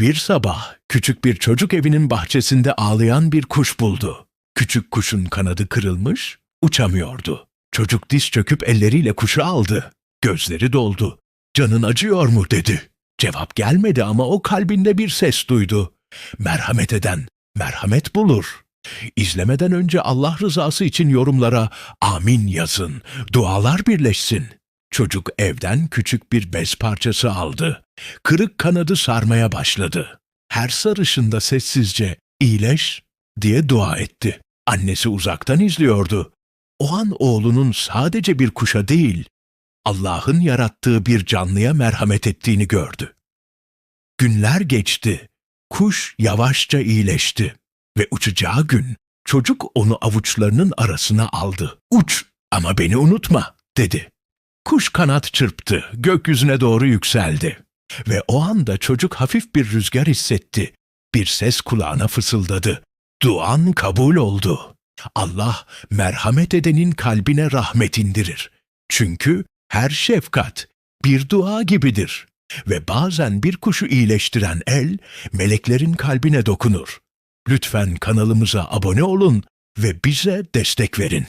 Bir sabah küçük bir çocuk evinin bahçesinde ağlayan bir kuş buldu. Küçük kuşun kanadı kırılmış, uçamıyordu. Çocuk diz çöküp elleriyle kuşu aldı. Gözleri doldu. Canın acıyor mu dedi. Cevap gelmedi ama o kalbinde bir ses duydu. Merhamet eden merhamet bulur. İzlemeden önce Allah rızası için yorumlara amin yazın, dualar birleşsin. Çocuk evden küçük bir bez parçası aldı. Kırık kanadı sarmaya başladı. Her sarışında sessizce iyileş diye dua etti. Annesi uzaktan izliyordu. O an oğlunun sadece bir kuşa değil, Allah'ın yarattığı bir canlıya merhamet ettiğini gördü. Günler geçti. Kuş yavaşça iyileşti ve uçacağı gün çocuk onu avuçlarının arasına aldı. Uç ama beni unutma dedi. Kuş kanat çırptı, gökyüzüne doğru yükseldi. Ve o anda çocuk hafif bir rüzgar hissetti. Bir ses kulağına fısıldadı. Duan kabul oldu. Allah merhamet edenin kalbine rahmet indirir. Çünkü her şefkat bir dua gibidir. Ve bazen bir kuşu iyileştiren el meleklerin kalbine dokunur. Lütfen kanalımıza abone olun ve bize destek verin.